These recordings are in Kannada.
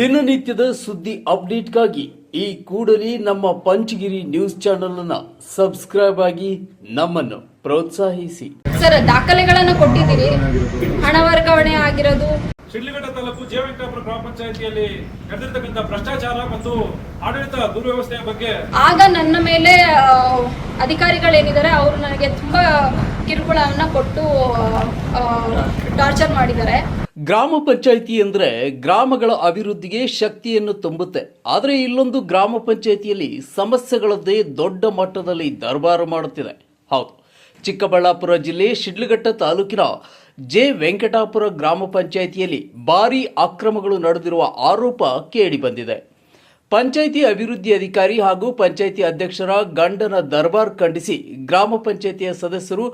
ದಿನನಿತ್ಯದ ಸುದ್ದಿ ಅಪ್ಡೇಟ್ಗಾಗಿ ಈ ಕೂಡಲೇ ನಮ್ಮ ಪಂಚಗಿರಿ ನ್ಯೂಸ್ ಚಾನೆಲ್ ಅನ್ನ ಸಬ್ಸ್ಕ್ರೈಬ್ ಆಗಿ ನಮ್ಮನ್ನು ಪ್ರೋತ್ಸಾಹಿಸಿ. ಸರ್ ದಾಖಲೆಗಳನ್ನು ಕೊಟ್ಟಿದ್ದೀರಿ. ಹಣ ವರ್ಗಾವಣೆ ಆಗಿರೋದು. ಶಿಡ್ಲಘಟ್ಟ ತಾಲೂಕು ಜೇವೆಂಕಟಾಪುರ ಗ್ರಾಮ ಪಂಚಾಯಿತಿಯಲ್ಲಿ ನಡೆದಿರ್ತಕ್ಕಂಥ ಭ್ರಷ್ಟಾಚಾರ ಮತ್ತು ಆಡಳಿತ ದುರ್ವ್ಯವಸ್ಥೆಯ ಬಗ್ಗೆ ಆಗ ನನ್ನ ಮೇಲೆ ಅಧಿಕಾರಿಗಳೇನಿದ್ದಾರೆ ಅವರು ನನಗೆ ತುಂಬಾ ಕಿರುಕುಳವನ್ನು ಕೊಟ್ಟು ಟಾರ್ಚರ್ ಮಾಡಿದ್ದಾರೆ. ಗ್ರಾಮ ಪಂಚಾಯಿತಿ ಅಂದರೆ ಗ್ರಾಮಗಳ ಅಭಿವೃದ್ಧಿಗೆ ಶಕ್ತಿಯನ್ನು ತುಂಬುತ್ತೆ. ಆದರೆ ಇಲ್ಲೊಂದು ಗ್ರಾಮ ಪಂಚಾಯಿತಿಯಲ್ಲಿ ಸಮಸ್ಯೆಗಳದ್ದೇ ದೊಡ್ಡ ಮಟ್ಟದಲ್ಲಿ ದರ್ಬಾರು ಮಾಡುತ್ತಿದೆ. ಹೌದು. ಚಿಕ್ಕಬಳ್ಳಾಪುರ ಜಿಲ್ಲೆ ಶಿಡ್ಲಘಟ್ಟ ತಾಲೂಕಿನ ಜೆ ವೆಂಕಟಾಪುರ ಗ್ರಾಮ ಪಂಚಾಯಿತಿಯಲ್ಲಿ ಭಾರೀ ಅಕ್ರಮಗಳು ನಡೆದಿರುವ ಆರೋಪ ಕೇಳಿಬಂದಿದೆ ಪಂಚಾಯಿತಿ ಅಭಿವೃದ್ಧಿ ಅಧಿಕಾರಿ ಹಾಗೂ ಪಂಚಾಯಿತಿ ಅಧ್ಯಕ್ಷರ ಗಂಡನ ದರ್ಬಾರ್ ಖಂಡಿಸಿ ಗ್ರಾಮ ಪಂಚಾಯಿತಿಯ ಸದಸ್ಯರು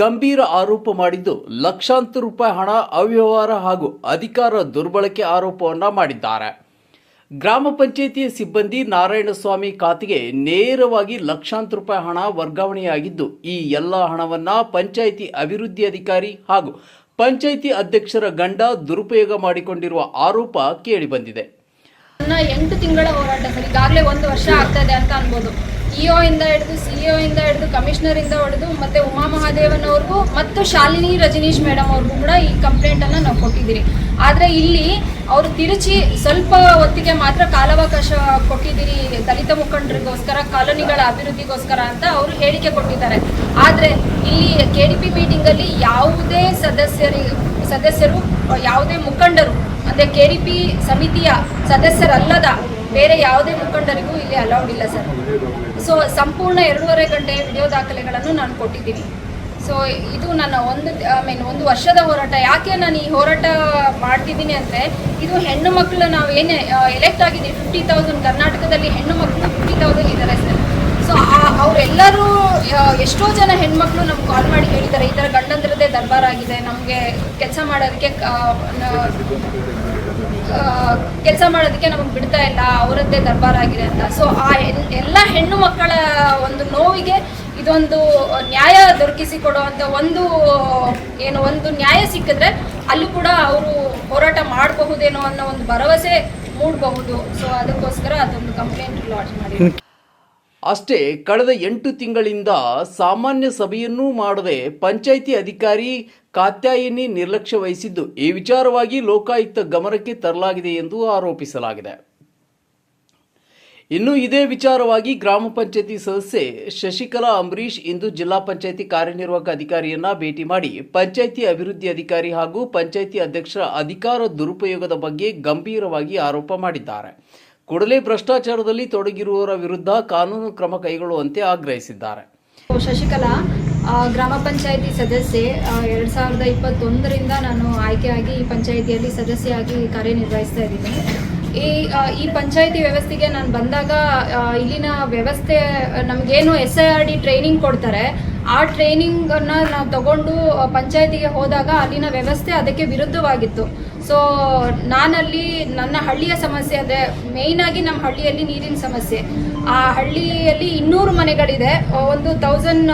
ಗಂಭೀರ ಆರೋಪ ಮಾಡಿದ್ದು ಲಕ್ಷಾಂತರ ರೂಪಾಯಿ ಹಣ, ಅವ್ಯವಹಾರ ಹಾಗೂ ಅಧಿಕಾರ ದುರ್ಬಳಕೆ ಆರೋಪವನ್ನು ಮಾಡಿದ್ದಾರೆ. ಗ್ರಾಮ ಪಂಚಾಯಿತಿಯ ಸಿಬ್ಬಂದಿ ನಾರಾಯಣಸ್ವಾಮಿ ಖಾತೆಗೆ ನೇರವಾಗಿ ಲಕ್ಷಾಂತರ ರೂಪಾಯಿ ಹಣ ವರ್ಗಾವಣೆಯಾಗಿದ್ದು, ಈ ಎಲ್ಲ ಹಣವನ್ನು ಪಂಚಾಯಿತಿ ಅಭಿವೃದ್ಧಿ ಅಧಿಕಾರಿ ಹಾಗೂ ಪಂಚಾಯಿತಿ ಅಧ್ಯಕ್ಷರ ಗಂಡ ದುರುಪಯೋಗ ಮಾಡಿಕೊಂಡಿರುವ ಆರೋಪ ಕೇಳಿಬಂದಿದೆ. ನನ್ನ ಎಂಟು ತಿಂಗಳ ಹೋರಾಟ ಸರ್ ಈಗಾಗಲೇ ಒಂದು ವರ್ಷ ಆಗ್ತಾ ಇದೆ ಅಂತ ಅನ್ಬೋದು. ಇಒ ಇಂದ ಹಿಡಿದು ಸಿಇಒ ಇಂದ ಹಿಡಿದು ಕಮಿಷನರ್ ಇಂದ ಹೊಡೆದು ಮತ್ತೆ ಉಮಾ ಮಹಾದೇವನ್ ಅವ್ರಿಗೂ ಮತ್ತು ಶಾಲಿನಿ ರಜನೀಶ್ ಮೇಡಮ್ ಅವ್ರಿಗೂ ಕೂಡ ಈ ಕಂಪ್ಲೇಂಟ್ ಅನ್ನ ನಾವು ಕೊಟ್ಟಿದ್ದೀರಿ. ಆದ್ರೆ ಇಲ್ಲಿ ಅವರು ತಿರುಚಿ ಸ್ವಲ್ಪ ಹೊತ್ತಿಗೆ ಮಾತ್ರ ಕಾಲಾವಕಾಶ ಕೊಟ್ಟಿದ್ದೀರಿ ದಲಿತ ಮುಖಂಡರಿಗೋಸ್ಕರ, ಕಾಲೋನಿಗಳ ಅಭಿವೃದ್ಧಿಗೋಸ್ಕರ ಅಂತ ಅವರು ಹೇಳಿಕೆ ಕೊಟ್ಟಿದ್ದಾರೆ. ಆದ್ರೆ ಇಲ್ಲಿ ಕೆ ಡಿ ಪಿ ಮೀಟಿಂಗ್ ಅಲ್ಲಿ ಯಾವುದೇ ಸದಸ್ಯರಿ ಸದಸ್ಯರು ಯಾವುದೇ ಮುಖಂಡರು, ಅಂದರೆ ಕೆ ಡಿ ಪಿ ಸಮಿತಿಯ ಸದಸ್ಯರಲ್ಲದ ಬೇರೆ ಯಾವುದೇ ಮುಖಂಡರಿಗೂ ಇಲ್ಲಿ ಅಲೌಡ್ ಇಲ್ಲ ಸರ್. ಸೊ ಸಂಪೂರ್ಣ ಎರಡೂವರೆ ಗಂಟೆ ವಿಡಿಯೋ ದಾಖಲೆಗಳನ್ನು ನಾನು ಕೊಟ್ಟಿದ್ದೀನಿ. ಸೊ ಇದು ನನ್ನ ಒಂದು, ಐ ಮೀನ್, ಒಂದು ವರ್ಷದ ಹೋರಾಟ. ಯಾಕೆ ನಾನು ಈ ಹೋರಾಟ ಮಾಡ್ತಿದ್ದೀನಿ ಅಂದರೆ, ಇದು ಹೆಣ್ಣು ಮಕ್ಕಳು ನಾವು ಏನೇ ಎಲೆಕ್ಟ್ ಆಗಿದ್ದೀವಿ ಫಿಫ್ಟಿ ತೌಸಂಡ್ ಕರ್ನಾಟಕದಲ್ಲಿ ಹೆಣ್ಣು ಮಕ್ಕಳು ಫಿಫ್ಟಿ ತೌಸಂಡ್ ಇದ್ದಾರೆ ಸರ್. ಅವರೆಲ್ಲರೂ ಎಷ್ಟೋ ಜನ ಹೆಣ್ಮಕ್ಳು ನಮ್ಗೆ ಕಾಲ್ ಮಾಡಿ ಹೇಳಿದ್ದಾರೆ ಈ ಥರ ಗಂಡಂದ್ರದ್ದೇ ದರ್ಬಾರ್ ಆಗಿದೆ. ನಮಗೆ ಕೆಲಸ ಮಾಡೋದಕ್ಕೆ ಕೆಲಸ ಮಾಡೋದಕ್ಕೆ ನಮಗೆ ಬಿಡ್ತಾ ಇಲ್ಲ. ಅವರದ್ದೇ ದರ್ಬಾರ್ ಆಗಿದೆ ಅಂತ. ಸೊ ಆ ಎಲ್- ಎಲ್ಲ ಹೆಣ್ಣು ಮಕ್ಕಳ ಒಂದು ನೋವಿಗೆ ಇದೊಂದು ನ್ಯಾಯ ದೊರಕಿಸಿ ಕೊಡುವಂಥ ಒಂದು, ಏನು, ಒಂದು ನ್ಯಾಯ ಸಿಕ್ಕಿದ್ರೆ ಅಲ್ಲೂ ಕೂಡ ಅವರು ಹೋರಾಟ ಮಾಡಬಹುದೇನೋ ಅನ್ನೋ ಒಂದು ಭರವಸೆ ಮೂಡಬಹುದು. ಸೊ ಅದಕ್ಕೋಸ್ಕರ ಅದೊಂದು ಕಂಪ್ಲೇಂಟ್ ಲಾಂಚ್ ಮಾಡಿ ಅಷ್ಟೇ ಕಳೆದ ಎಂಟು ತಿಂಗಳಿಂದ ಸಾಮಾನ್ಯ ಸಭೆಯನ್ನೂ ಮಾಡದೆ ಪಂಚಾಯಿತಿ ಅಧಿಕಾರಿ ಕಾತ್ಯಾಯಿನಿ ನಿರ್ಲಕ್ಷ್ಯ ವಹಿಸಿದ್ದು. ಈ ವಿಚಾರವಾಗಿ ಲೋಕಾಯುಕ್ತ ಗಮನಕ್ಕೆ ತರಲಾಗಿದೆ ಎಂದು ಆರೋಪಿಸಲಾಗಿದೆ. ಇನ್ನು ಇದೇ ವಿಚಾರವಾಗಿ ಗ್ರಾಮ ಪಂಚಾಯಿತಿ ಸದಸ್ಯೆ ಶಶಿಕಲಾ ಅಂಬರೀಶ್ ಇಂದು ಜಿಲ್ಲಾ ಪಂಚಾಯಿತಿ ಕಾರ್ಯನಿರ್ವಾಹಕ ಅಧಿಕಾರಿಯನ್ನ ಭೇಟಿ ಮಾಡಿ ಪಂಚಾಯಿತಿ ಅಭಿವೃದ್ಧಿ ಅಧಿಕಾರಿ ಹಾಗೂ ಪಂಚಾಯಿತಿ ಅಧ್ಯಕ್ಷರ ಅಧಿಕಾರ ದುರುಪಯೋಗದ ಬಗ್ಗೆ ಗಂಭೀರವಾಗಿ ಆರೋಪ ಮಾಡಿದ್ದಾರೆ. ಕೂಡಲೇ ಭ್ರಷ್ಟಾಚಾರದಲ್ಲಿ ತೊಡಗಿರುವವರ ವಿರುದ್ಧ ಕಾನೂನು ಕ್ರಮ ಕೈಗೊಳ್ಳುವಂತೆ ಆಗ್ರಹಿಸಿದ್ದಾರೆ. ಶಶಿಕಲಾ ಗ್ರಾಮ ಪಂಚಾಯತಿ ಸದಸ್ಯೆ ಎರಡು ಸಾವಿರದ ಇಪ್ಪತ್ತೊಂದರಿಂದ ನಾನು ಆಯ್ಕೆಯಾಗಿ ಈ ಪಂಚಾಯಿತಿಯಲ್ಲಿ ಸದಸ್ಯೆಯಾಗಿ ಕಾರ್ಯನಿರ್ವಹಿಸ್ತಾ ಇದ್ದೀನಿ. ಈ ಈ ಪಂಚಾಯಿತಿ ವ್ಯವಸ್ಥೆಗೆ ನಾನು ಬಂದಾಗ ಇಲ್ಲಿನ ವ್ಯವಸ್ಥೆ, ನಮಗೇನು S I R D training ಕೊಡ್ತಾರೆ, ಆ ಟ್ರೈನಿಂಗನ್ನು ನಾವು ತಗೊಂಡು ಪಂಚಾಯತಿಗೆ ಹೋದಾಗ ಅಲ್ಲಿನ ವ್ಯವಸ್ಥೆ ಅದಕ್ಕೆ ವಿರುದ್ಧವಾಗಿತ್ತು. ಸೊ ನಾನಲ್ಲಿ ನನ್ನ ಹಳ್ಳಿಯ ಸಮಸ್ಯೆ ಅಂದರೆ ಮೇಯ್ನಾಗಿ ನಮ್ಮ ಹಳ್ಳಿಯಲ್ಲಿ ನೀರಿನ ಸಮಸ್ಯೆ. ಆ ಹಳ್ಳಿಯಲ್ಲಿ ಇನ್ನೂರು ಮನೆಗಳಿದೆ. ಒಂದು ತೌಸಂಡ್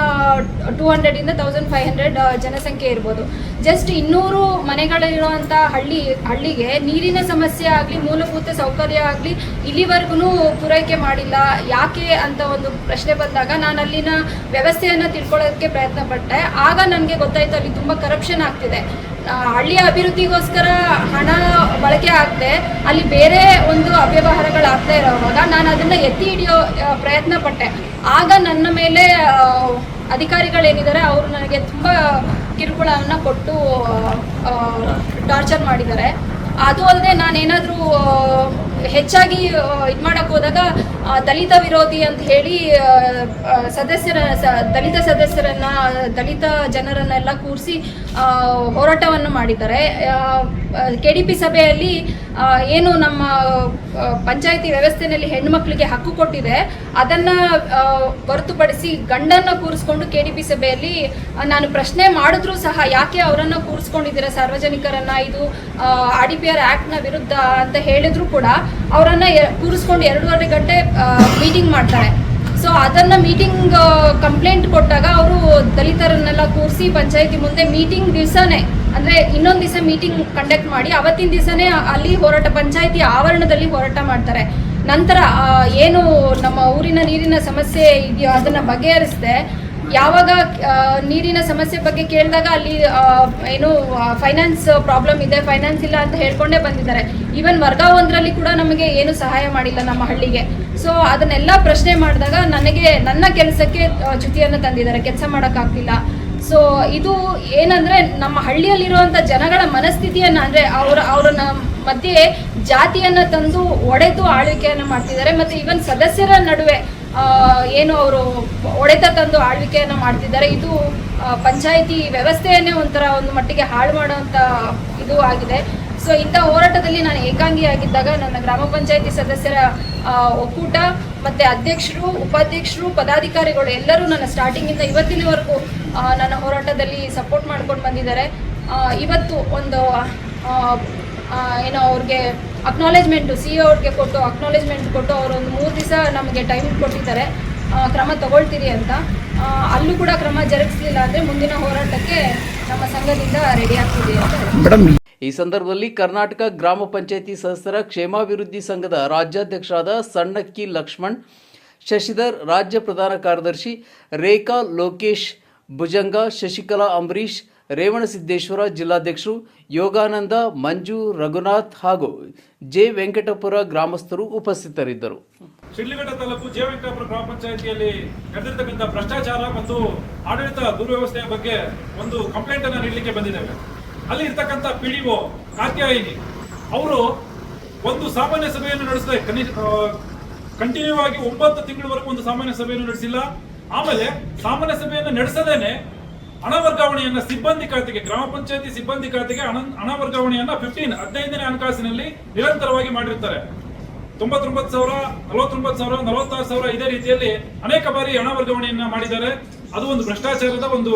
ಟೂ ಹಂಡ್ರೆಡಿಂದ ತೌಸಂಡ್ ಫೈವ್ ಹಂಡ್ರೆಡ್ ಜನಸಂಖ್ಯೆ ಇರ್ಬೋದು. ಜಸ್ಟ್ ಇನ್ನೂರು ಮನೆಗಳಲ್ಲಿರುವಂಥ ಹಳ್ಳಿ, ಹಳ್ಳಿಗೆ ನೀರಿನ ಸಮಸ್ಯೆ ಆಗಲಿ, ಮೂಲಭೂತ ಸೌಕರ್ಯ ಆಗಲಿ ಇಲ್ಲಿವರೆಗೂ ಪೂರೈಕೆ ಮಾಡಿಲ್ಲ. ಯಾಕೆ ಅಂತ ಒಂದು ಪ್ರಶ್ನೆ ಬಂದಾಗ ನಾನು ಅಲ್ಲಿನ ವ್ಯವಸ್ಥೆಯನ್ನು ತಿಳ್ಕೊಳ್ಳೋದಕ್ಕೆ ಪ್ರಯತ್ನ ಪಟ್ಟೆ ಆಗ ನನಗೆ ಗೊತ್ತಾಯಿತು ಅಲ್ಲಿ ತುಂಬ ಕರಪ್ಷನ್ ಆಗ್ತಿದೆ. ಹಳ್ಳಿಯ ಅಭಿವೃದ್ಧಿಗೋಸ್ಕರ ಹಣ ಬಳಕೆ ಆಗದೆ ಅಲ್ಲಿ ಬೇರೆ ಒಂದು ಅವ್ಯವಹಾರಗಳಾಗ್ತಾ ಇರೋವಾಗ ನಾನು ಅದನ್ನು ಎತ್ತಿ ಹಿಡಿಯೋ ಪ್ರಯತ್ನ ಪಟ್ಟೆ ಆಗ ನನ್ನ ಮೇಲೆ ಅಧಿಕಾರಿಗಳೇನಿದ್ದಾರೆ ಅವರು ನನಗೆ ತುಂಬ ಕಿರುಕುಳವನ್ನು ಕೊಟ್ಟು ಟಾರ್ಚರ್ ಮಾಡಿದ್ದಾರೆ. ಅದು ಅಲ್ಲದೆ ನಾನೇನಾದರೂ ಹೆಚ್ಚಾಗಿ ಇದು ಮಾಡೋಕ್ಕೆ ಹೋದಾಗ ದಲಿತ ವಿರೋಧಿ ಅಂತ ಹೇಳಿ ಸದಸ್ಯರ ದಲಿತ ಸದಸ್ಯರನ್ನ ದಲಿತ ಜನರನ್ನೆಲ್ಲ ಕೂರಿಸಿ ಹೋರಾಟವನ್ನು ಮಾಡಿದ್ದಾರೆ. ಕೆ ಡಿ ಪಿ ಸಭೆಯಲ್ಲಿ ಏನು ನಮ್ಮ ಪಂಚಾಯಿತಿ ವ್ಯವಸ್ಥೆಯಲ್ಲಿ ಹೆಣ್ಮಕ್ಳಿಗೆ ಹಕ್ಕು ಕೊಟ್ಟಿದೆ, ಅದನ್ನು ಹೊರತುಪಡಿಸಿ ಗಂಡನ್ನು ಕೂರಿಸ್ಕೊಂಡು ಕೆ ಡಿ ಪಿ ಸಭೆಯಲ್ಲಿ ನಾನು ಪ್ರಶ್ನೆ ಮಾಡಿದ್ರೂ ಸಹ ಯಾಕೆ ಅವರನ್ನು ಕೂರಿಸ್ಕೊಂಡಿದ್ದೀರಾ? ಸಾರ್ವಜನಿಕರನ್ನ ಇದು, ಆ ಡಿ ಪಿ ಆರ್ ಆ್ಯಕ್ಟ್ನ ವಿರುದ್ಧ ಅಂತ ಹೇಳಿದ್ರು ಕೂಡ ಅವರನ್ನು ಕೂರಿಸ್ಕೊಂಡು ಎರಡೂವರೆ ಗಂಟೆ ಮೀಟಿಂಗ್ ಮಾಡ್ತಾರೆ. ಸೊ ಅದನ್ನ ಮೀಟಿಂಗ್ ಕಂಪ್ಲೇಂಟ್ ಕೊಟ್ಟಾಗ ಅವರು ದಲಿತರನ್ನೆಲ್ಲ ಕೂರಿಸಿ ಪಂಚಾಯಿತಿ ಮುಂದೆ ಮೀಟಿಂಗ್ ದಿವಸನೇ ಅಂದರೆ ಇನ್ನೊಂದು ದಿವಸ ಮೀಟಿಂಗ್ ಕಂಡಕ್ಟ್ ಮಾಡಿ ಅವತ್ತಿನ ದಿವಸನೇ ಅಲ್ಲಿ ಹೋರಾಟ, ಪಂಚಾಯಿತಿ ಆವರಣದಲ್ಲಿ ಹೋರಾಟ ಮಾಡ್ತಾರೆ. ನಂತರ ಏನು ನಮ್ಮ ಊರಿನ ನೀರಿನ ಸಮಸ್ಯೆ ಇದೆಯೋ, ಅದನ್ನು ಬಗೆಹರಿಸದೆ. ಯಾವಾಗ ನೀರಿನ ಸಮಸ್ಯೆ ಬಗ್ಗೆ ಕೇಳಿದಾಗ ಅಲ್ಲಿ ಏನು ಫೈನಾನ್ಸ್ ಪ್ರಾಬ್ಲಮ್ ಇದೆ ಫೈನಾನ್ಸ್ ಇಲ್ಲ ಅಂತ ಹೇಳ್ಕೊಂಡೇ ಬಂದಿದ್ದಾರೆ. ಈವನ್ ವರ್ಗಾವೊಂದರಲ್ಲಿ ಕೂಡ ನಮಗೆ ಏನು ಸಹಾಯ ಮಾಡಿಲ್ಲ ನಮ್ಮ ಹಳ್ಳಿಗೆ. ಸೊ ಅದನ್ನೆಲ್ಲ ಪ್ರಶ್ನೆ ಮಾಡಿದಾಗ ನನಗೆ, ನನ್ನ ಕೆಲಸಕ್ಕೆ ಚ್ಯುತಿಯನ್ನು ತಂದಿದ್ದಾರೆ. ಕೆಲಸ ಮಾಡೋಕ್ಕಾಗ್ತಿಲ್ಲ. ಸೊ ಇದು ಏನಂದ್ರೆ ನಮ್ಮ ಹಳ್ಳಿಯಲ್ಲಿರುವಂಥ ಜನಗಳ ಮನಸ್ಥಿತಿಯನ್ನು ಅಂದರೆ ಅವರ ಅವರ ಮಧ್ಯೆ ಜಾತಿಯನ್ನು ತಂದು ಒಡೆದು ಆಳ್ವಿಕೆಯನ್ನು ಮಾಡ್ತಿದ್ದಾರೆ. ಮತ್ತು ಈವನ್ ಸದಸ್ಯರ ನಡುವೆ ಏನು ಅವರು ಒಡೆತ ತಂದು ಆಳ್ವಿಕೆಯನ್ನು ಮಾಡ್ತಿದ್ದಾರೆ. ಇದು ಪಂಚಾಯಿತಿ ವ್ಯವಸ್ಥೆಯನ್ನೇ ಒಂಥರ ಒಂದು ಮಟ್ಟಿಗೆ ಹಾಳು ಮಾಡುವಂಥ ಇದು ಆಗಿದೆ. ಸೊ ಇಂಥ ಹೋರಾಟದಲ್ಲಿ ನಾನು ಏಕಾಂಗಿಯಾಗಿದ್ದಾಗ ನನ್ನ ಗ್ರಾಮ ಪಂಚಾಯಿತಿ ಸದಸ್ಯರ ಒಕ್ಕೂಟ ಮತ್ತು ಅಧ್ಯಕ್ಷರು, ಉಪಾಧ್ಯಕ್ಷರು, ಪದಾಧಿಕಾರಿಗಳು ಎಲ್ಲರೂ ನನ್ನ ಸ್ಟಾರ್ಟಿಂಗಿಂದ ಇವತ್ತಿನವರೆಗೂ ನನ್ನ ಹೋರಾಟದಲ್ಲಿ ಸಪೋರ್ಟ್ ಮಾಡ್ಕೊಂಡು ಬಂದಿದ್ದಾರೆ. ಇವತ್ತು ಒಂದು ಏನೋ ಅವ್ರಿಗೆ ಅಕ್ನಾಲೇಜ್ಮೆಂಟು ಸಿ ಅವ್ರಿಗೆ ಕೊಟ್ಟು ಅಕ್ನಾಲೇಜ್ಮೆಂಟ್ ಕೊಟ್ಟು ಅವರು ಒಂದು ಮೂರು ದಿವಸ ನಮಗೆ ಟೈಮ್ ಕೊಟ್ಟಿದ್ದಾರೆ. ಕ್ರಮ ತಗೊಳ್ತೀರಿ ಅಂತ. ಅಲ್ಲೂ ಕೂಡ ಕ್ರಮ ಜರುಗಿಸಲಿಲ್ಲ ಅಂದರೆ ಮುಂದಿನ ಹೋರಾಟಕ್ಕೆ ನಮ್ಮ ಸಂಘದಿಂದ ರೆಡಿ ಆಗ್ತಿದೆ ಅಂತ. ಈ ಸಂದರ್ಭದಲ್ಲಿ ಕರ್ನಾಟಕ ಗ್ರಾಮ ಪಂಚಾಯಿತಿ ಸದಸ್ಯರ ಕ್ಷೇಮಾಭಿವೃದ್ಧಿ ಸಂಘದ ರಾಜ್ಯಾಧ್ಯಕ್ಷರಾದ ಸಣ್ಣಕ್ಕಿ ಲಕ್ಷ್ಮಣ್, ಶಶಿಧರ್ ರಾಜ್ಯ ಪ್ರಧಾನ ಕಾರ್ಯದರ್ಶಿ ರೇಖಾ ಲೋಕೇಶ್, ಭುಜಂಗ ಶಶಿಕಲಾ ಅಂಬರೀಶ್ ರೇವಣಸಿದ್ದೇಶ್ವರ ಜಿಲ್ಲಾಧ್ಯಕ್ಷರು ಯೋಗಾನಂದ, ಮಂಜು ರಘುನಾಥ್ ಹಾಗೂ ಜೆ ವೆಂಕಟಪುರ ಗ್ರಾಮಸ್ಥರು ಉಪಸ್ಥಿತರಿದ್ದರು. ಶಿಡ್ಲಘಟ್ಟ ತಾಲೂಕು ಜೆ ವೆಂಕಟಪುರ ಗ್ರಾಮ ಪಂಚಾಯಿತಿಯಲ್ಲಿ ನಡೆದಿರ್ತಕ್ಕಂಥ ಭ್ರಷ್ಟಾಚಾರ ಮತ್ತು ಆಡಳಿತ ದುರ್ವ್ಯವಸ್ಥೆಯ ಬಗ್ಗೆ ಒಂದು ಕಂಪ್ಲೇಂಟ್ ಅನ್ನು ನೀಡಲಿಕ್ಕೆ ಬಂದಿದ್ದೇವೆ. ಅಲ್ಲಿ ಇರ್ತಕ್ಕಂಥ ಒ ಕಾತ್ಯಾಯಿನಿ, ಅವರು ಒಂದು ಸಾಮಾನ್ಯ ಸಭೆಯನ್ನು ನಡೆಸದೆ. ಕಂಟಿನ್ಯೂ ಆಗಿ ಒಂಬತ್ತು ತಿಂಗಳವರೆಗೂ ಒಂದು ಸಾಮಾನ್ಯ ಸಭೆಯನ್ನು ನಡೆಸಿಲ್ಲ. ಆಮೇಲೆ ಸಾಮಾನ್ಯ ಸಭೆಯನ್ನು ನಡೆಸದೇನೆ ಹಣ ವರ್ಗಾವಣೆಯನ್ನ ಸಿಬ್ಬಂದಿ ಖಾತೆಗೆ, ಗ್ರಾಮ ಪಂಚಾಯತಿ ಸಿಬ್ಬಂದಿ ಖಾತೆಗೆ ಹಣ ವರ್ಗಾವಣೆಯನ್ನ ಫಿಫ್ಟೀನ್ ಹದಿನೈದನೇ ಹಣಕಾಸಿನಲ್ಲಿ ನಿರಂತರವಾಗಿ ಮಾಡಿರ್ತಾರೆ. ತೊಂಬತ್ತೊಂಬತ್ತು ಸಾವಿರ, ನಲವತ್ತೊಂಬತ್ತು ಸಾವಿರ, ನಲವತ್ತಾರು ಸಾವಿರ ಇದೇ ರೀತಿಯಲ್ಲಿ ಅನೇಕ ಬಾರಿ ಹಣ ವರ್ಗಾವಣೆಯನ್ನ ಮಾಡಿದ್ದಾರೆ. ಅದು ಒಂದು ಭ್ರಷ್ಟಾಚಾರದ ಒಂದು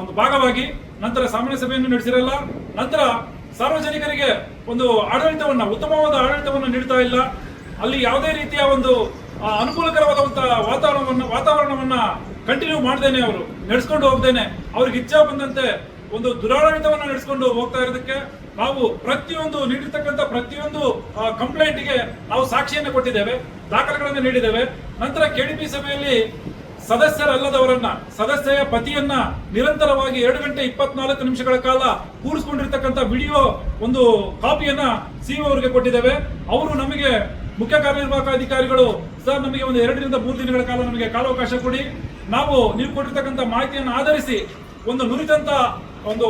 ಒಂದು ಭಾಗವಾಗಿ. ನಂತರ ಸಾಮಾನ್ಯ ಸಭೆಯನ್ನು ನಡೆಸಿರಲ್ಲ, ನಂತರ ಸಾರ್ವಜನಿಕರಿಗೆ ಒಂದು ಆಡಳಿತವನ್ನ, ಉತ್ತಮವಾದ ಆಡಳಿತವನ್ನು ನೀಡ್ತಾ ಇಲ್ಲ. ಅಲ್ಲಿ ಯಾವುದೇ ರೀತಿಯ ಒಂದು ಅನುಕೂಲಕರವಾದಂತಹ ವಾತಾವರಣವನ್ನು, ವಾತಾವರಣವನ್ನ ಕಂಟಿನ್ಯೂ ಮಾಡ್ದೇನೆ ಅವರು, ನಡೆಸ್ಕೊಂಡು ಹೋಗ್ದೇನೆ. ಅವ್ರಿಗೆ ಇಚ್ಛೆ ಬಂದಂತೆ ಒಂದು ದುರಾಡಳಿತವನ್ನು ನಡೆಸ್ಕೊಂಡು ಹೋಗ್ತಾ ಇರೋದಕ್ಕೆ ನಾವು ಪ್ರತಿಯೊಂದು, ನೀಡಿರ್ತಕ್ಕಂಥ ಪ್ರತಿಯೊಂದು ಕಂಪ್ಲೇಂಟ್ಗೆ ನಾವು ಸಾಕ್ಷಿಯನ್ನು ಕೊಟ್ಟಿದ್ದೇವೆ, ದಾಖಲೆಗಳನ್ನು ನೀಡಿದ್ದೇವೆ. ನಂತರ ಕೆಡಿಪಿ ಸಭೆಯಲ್ಲಿ ಸದಸ್ಯರಲ್ಲದವರನ್ನ, ಸದಸ್ಯೆಯ ಪತಿಯನ್ನ ನಿರಂತರವಾಗಿ ಎರಡು ಗಂಟೆ ಇಪ್ಪತ್ನಾಲ್ಕು ನಿಮಿಷಗಳ ಕಾಲ ಕೂರಿಸ್ಕೊಂಡಿರ್ತಕ್ಕಂಥ ವಿಡಿಯೋ ಒಂದು ಕಾಪಿಯನ್ನ ಸಿಇಒ ಅವರಿಗೆ ಕೊಟ್ಟಿದ್ದೇವೆ. ಅವರು ನಮಗೆ ಮುಖ್ಯ ಕಾರ್ಯನಿರ್ವಾಹಕ ಅಧಿಕಾರಿಗಳು ಸರ್ ನಮಗೆ ಒಂದು ಎರಡರಿಂದ ಮೂರು ದಿನಗಳ ಕಾಲ ನಮಗೆ ಕಾಲಾವಕಾಶ ಕೊಡಿ. ನಾವು ನೀವು ಕೊಟ್ಟಿರ್ತಕ್ಕಂಥ ಮಾಹಿತಿಯನ್ನು ಆಧರಿಸಿ ಒಂದು ನುರಿತಂತ ಒಂದು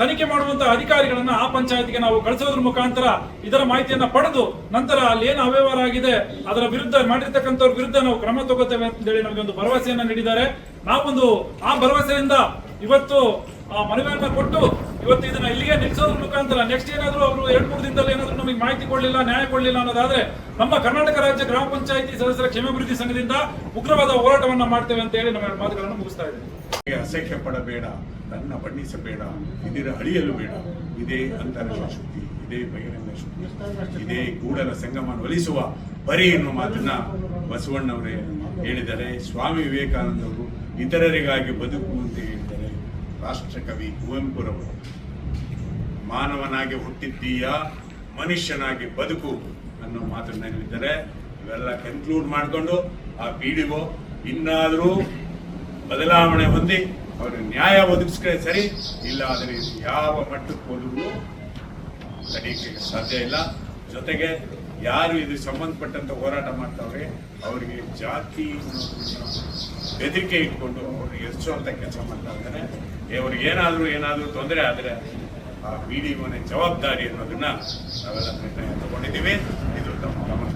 ತನಿಖೆ ಮಾಡುವಂತಹ ಅಧಿಕಾರಿಗಳನ್ನ ಆ ಪಂಚಾಯತ್ಗೆ ನಾವು ಕಳಿಸೋದ್ರ ಮುಖಾಂತರ ಇದರ ಮಾಹಿತಿಯನ್ನ ಪಡೆದು ನಂತರ ಅಲ್ಲಿ ಏನು ಅವ್ಯವಹಾರ ಆಗಿದೆ, ಅದರ ವಿರುದ್ಧ ಮಾಡಿರ್ತಕ್ಕಂಥವ್ರ ವಿರುದ್ಧ ನಾವು ಕ್ರಮ ತಗೋತೇವೆ ಅಂತ ಹೇಳಿ ನಮಗೆ ಒಂದು ಭರವಸೆಯನ್ನ ನೀಡಿದ್ದಾರೆ. ನಾವೊಂದು ಆ ಭರವಸೆಯಿಂದ ಇವತ್ತು ಮನವಿಯನ್ನ ಕೊಟ್ಟು ಇವತ್ತು ಇದನ್ನ ಇಲ್ಲಿಗೆ ನಿಲ್ಲಿಸೋದ್ರ ಮುಖಾಂತರ ನೆಕ್ಸ್ಟ್ ಏನಾದರೂ ಅವರು ಎರಡು ಮೂರು ದಿನದಲ್ಲಿ ಏನಾದರೂ ನಮಗೆ ಮಾಹಿತಿ ಕೊಡಲಿಲ್ಲ, ನ್ಯಾಯ ಕೊಡಲಿಲ್ಲ ಅನ್ನೋದಾದ್ರೆ ನಮ್ಮ ಕರ್ನಾಟಕ ರಾಜ್ಯ ಗ್ರಾಮ ಪಂಚಾಯಿತಿ ಸದಸ್ಯರ ಕ್ಷೇಮಾಭಿವೃದ್ಧಿ ಸಂಘದಿಂದ ಉಗ್ರವಾದ ಹೋರಾಟವನ್ನ ಮಾಡ್ತೇವೆ ಅಂತ ಹೇಳಿ ನಮ್ಮ ಮಾತುಗಳನ್ನು ಮುಗಿಸ್ತಾ ಇದ್ದೇವೆ ಅಸಹ್ಯ ಪಡಬೇಡ ತನ್ನ ಬಣ್ಣಿಸಬೇಡ, ಇದರ ಅಳಿಯಲು ಬೇಡ. ಇದೇ ಅಂತರಂಗ ಶಕ್ತಿ, ಇದೇ ಬಹಿರಂಗ ಶಕ್ತಿ, ಇದೇ ಕೂಡಲ ಸಂಗಮ ಒಲಿಸುವ ಬರಿ ಎನ್ನುವ ಮಾತನ್ನ ಬಸವಣ್ಣವರೇ ಹೇಳಿದರೆ ಸ್ವಾಮಿ ವಿವೇಕಾನಂದವರು ಇತರರಿಗಾಗಿ ಬದುಕುವಂತೆ ರಾಷ್ಟ್ರಕವಿ ಕುವೆಂಪುರವರು ಮಾನವನಾಗಿ ಹುಟ್ಟಿದ್ದೀಯ, ಮನುಷ್ಯನಾಗಿ ಬದುಕು ಅನ್ನೋ ಮಾತನ್ನ ಹೇಳಿದ್ದಾರೆ. ಇವೆಲ್ಲ ಕನ್ಕ್ಲೂಡ್ ಮಾಡಿಕೊಂಡು ಆ ಪಿ ಡಿ ಒ ಇನ್ನಾದರೂ ಬದಲಾವಣೆ ಹೊಂದಿ ಅವ್ರಿಗೆ ನ್ಯಾಯ ಒದಗಿಸ್ಕೊಂಡ್ರೆ ಸರಿ, ಇಲ್ಲ ಆದರೆ ಯಾವ ಮಟ್ಟಕ್ಕೆ ಹೋದ್ರೂ ಸಾಧ್ಯ ಇಲ್ಲ. ಜೊತೆಗೆ ಯಾರು ಇದು ಸಂಬಂಧಪಟ್ಟಂತ ಹೋರಾಟ ಮಾಡ್ತಾವ್ರೆ, ಅವರಿಗೆ ಜಾತಿ ಬೆದರಿಕೆ ಇಟ್ಕೊಂಡು ಅವ್ರಿಗೆ ಎಷ್ಟುವಂತ ಕೆಲಸ ಮಾಡ್ತಾ ಇದ್ದಾರೆ. ಅವ್ರಿಗೆ ಏನಾದರೂ ಏನಾದರೂ ತೊಂದರೆ ಆದರೆ ಆ ಡಿ ಜವಾಬ್ದಾರಿ ಅನ್ನೋದನ್ನ ನಾವೆಲ್ಲ ನಿರ್ಣಯ ತಗೊಂಡಿದ್ದೀವಿ. ಇದು ತಮ್ಮ